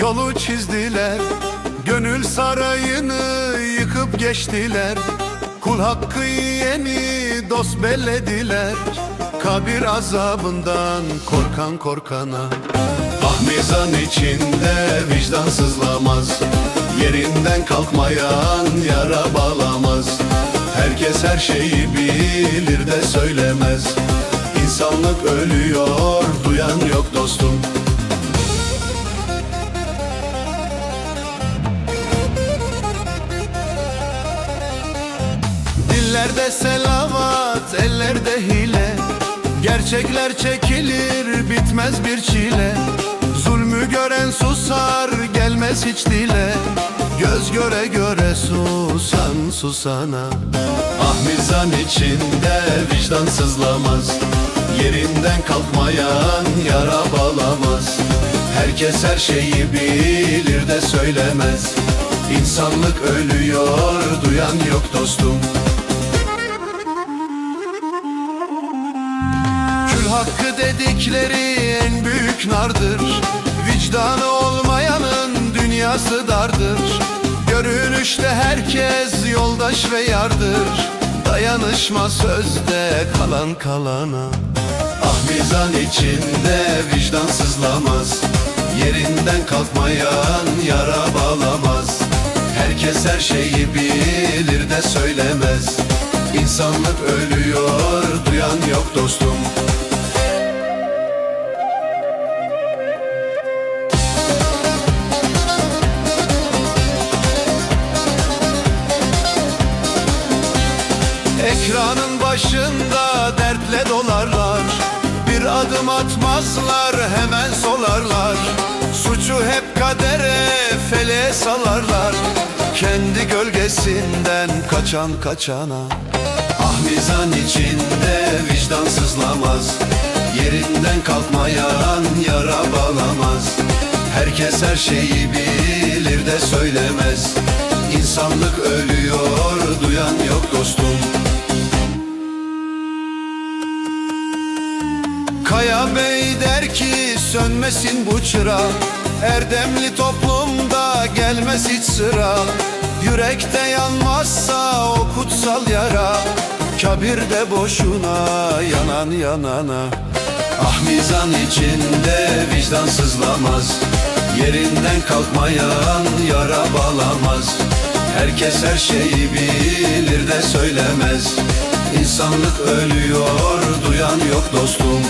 yolu çizdiler Gönül sarayını yıkıp geçtiler. Kul hakkı yeni dost bellediler Kabir azabından korkan korkana. Ah mizan içinde vicdan sızlamaz Yerinden kalkmayan yara bağlamaz. Herkes her şeyi bilir de söylemez İnsanlık ölüyor duyan yok dostum Dillerde selavat, ellerde hile. Gerçekler çekilir, bitmez bir çile. Zulmü gören susar, gelmez hiç dile. Göz göre göre susan susana. Ah mizan içinde vicdan sızlamaz Yerinden kalkmayan yara bağlamaz Herkes her şeyi bilir de söylemez. İnsanlık ölüyor, duyan yok dostum dedikleri en büyük nardır. Vicdanı olmayanın dünyası dardır. Görünüşte herkes yoldaş ve yardır. Dayanışma sözde kalan kalana. Ah mizan içinde vicdan sızlamaz Yerinden kalkmayan yara bağlamaz. Herkes her şeyi bilir de söylemez. İnsanlık ölüyor duyan yok dostum Ekranın başında dertle dolarlar. Bir adım atmazlar hemen solarlar. Suçu hep kadere feleğe salarlar. Kendi gölgesinden kaçan kaçana. Ah mizan içinde vicdan sızlamaz Yerinden kalkmayan yara bağlamaz. Herkes her şeyi bilir de söylemez. İnsanlık ölüyor duyan yok dostum Kaya Bey der ki sönmesin bu çıra. Erdemli toplumda gelmez hiç sıra. Yürekte yanmazsa o kutsal yara. Kabirde boşuna yanan yanana. Ah mizan içinde vicdan sızlamaz Yerinden kalkmayan yara bağlamaz. Herkes her şeyi bilir de söylemez. İnsanlık ölüyor duyan yok dostum